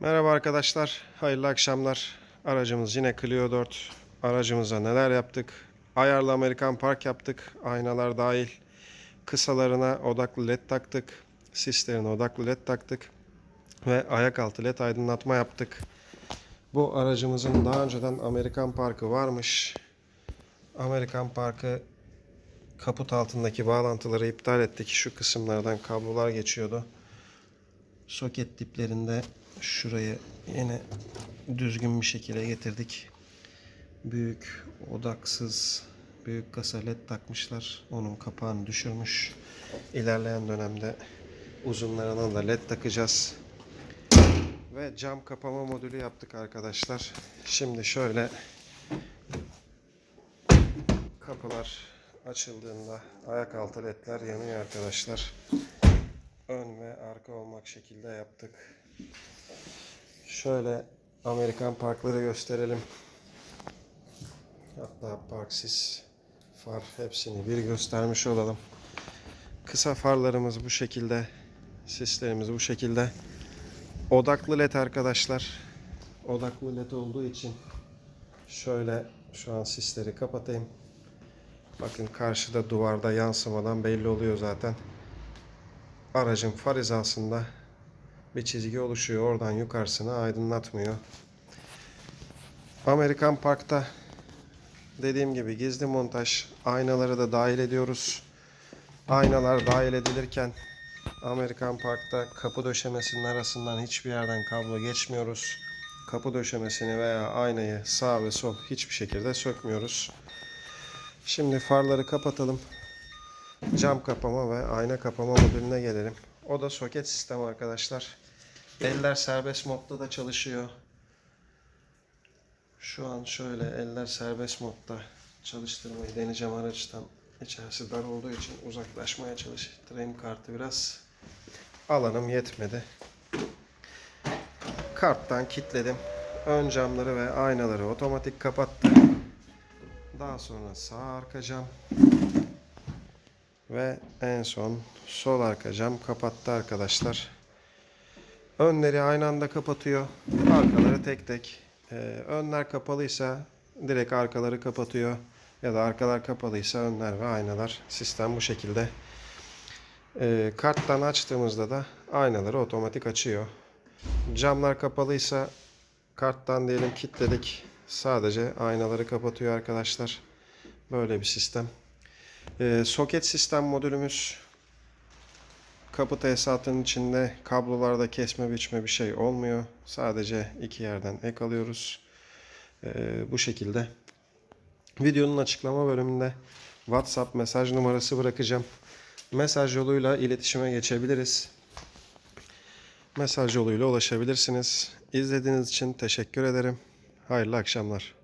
Merhaba arkadaşlar, hayırlı akşamlar. Aracımız yine Clio 4. Aracımıza neler yaptık? Ayarlı Amerikan Park yaptık, aynalar dahil. Kısalarına odaklı led taktık, sislerine odaklı led taktık ve ayak altı led aydınlatma yaptık. Bu aracımızın daha önceden Amerikan Parkı varmış. Amerikan Parkı kaput altındaki bağlantıları iptal ettik. Şu kısımlardan kablolar geçiyordu soket diplerinde şuraya yine düzgün bir şekilde getirdik. Büyük odaksız büyük kasa led takmışlar. Onun kapağını düşürmüş. İlerleyen dönemde uzunlarına da led takacağız. Ve cam kapama modülü yaptık arkadaşlar. Şimdi şöyle kapılar açıldığında ayak altı ledler yanıyor arkadaşlar ön ve arka olmak şekilde yaptık. Şöyle Amerikan parkları gösterelim. Hatta parksiz far hepsini bir göstermiş olalım. Kısa farlarımız bu şekilde. Sislerimiz bu şekilde. Odaklı led arkadaşlar. Odaklı led olduğu için şöyle şu an sisleri kapatayım. Bakın karşıda duvarda yansımadan belli oluyor zaten aracın far hizasında bir çizgi oluşuyor. Oradan yukarısını aydınlatmıyor. Amerikan Park'ta dediğim gibi gizli montaj aynaları da dahil ediyoruz. Aynalar dahil edilirken Amerikan Park'ta kapı döşemesinin arasından hiçbir yerden kablo geçmiyoruz. Kapı döşemesini veya aynayı sağ ve sol hiçbir şekilde sökmüyoruz. Şimdi farları kapatalım cam kapama ve ayna kapama modülüne gelelim. O da soket sistemi arkadaşlar. Eller serbest modda da çalışıyor. Şu an şöyle eller serbest modda çalıştırmayı deneyeceğim araçtan. İçerisi dar olduğu için uzaklaşmaya çalıştırayım kartı biraz. Alanım yetmedi. Karttan kilitledim. Ön camları ve aynaları otomatik kapattı. Daha sonra sağ arka cam ve en son sol arka cam kapattı arkadaşlar. Önleri aynı anda kapatıyor. Arkaları tek tek. Ee, önler kapalıysa direkt arkaları kapatıyor. Ya da arkalar kapalıysa önler ve aynalar. Sistem bu şekilde. Ee, karttan açtığımızda da aynaları otomatik açıyor. Camlar kapalıysa karttan diyelim kilitledik. Sadece aynaları kapatıyor arkadaşlar. Böyle bir sistem. Ee, soket sistem modülümüz kapı tesisatının içinde kablolarda kesme biçme bir şey olmuyor. Sadece iki yerden ek alıyoruz. Ee, bu şekilde. Videonun açıklama bölümünde WhatsApp mesaj numarası bırakacağım. Mesaj yoluyla iletişime geçebiliriz. Mesaj yoluyla ulaşabilirsiniz. İzlediğiniz için teşekkür ederim. Hayırlı akşamlar.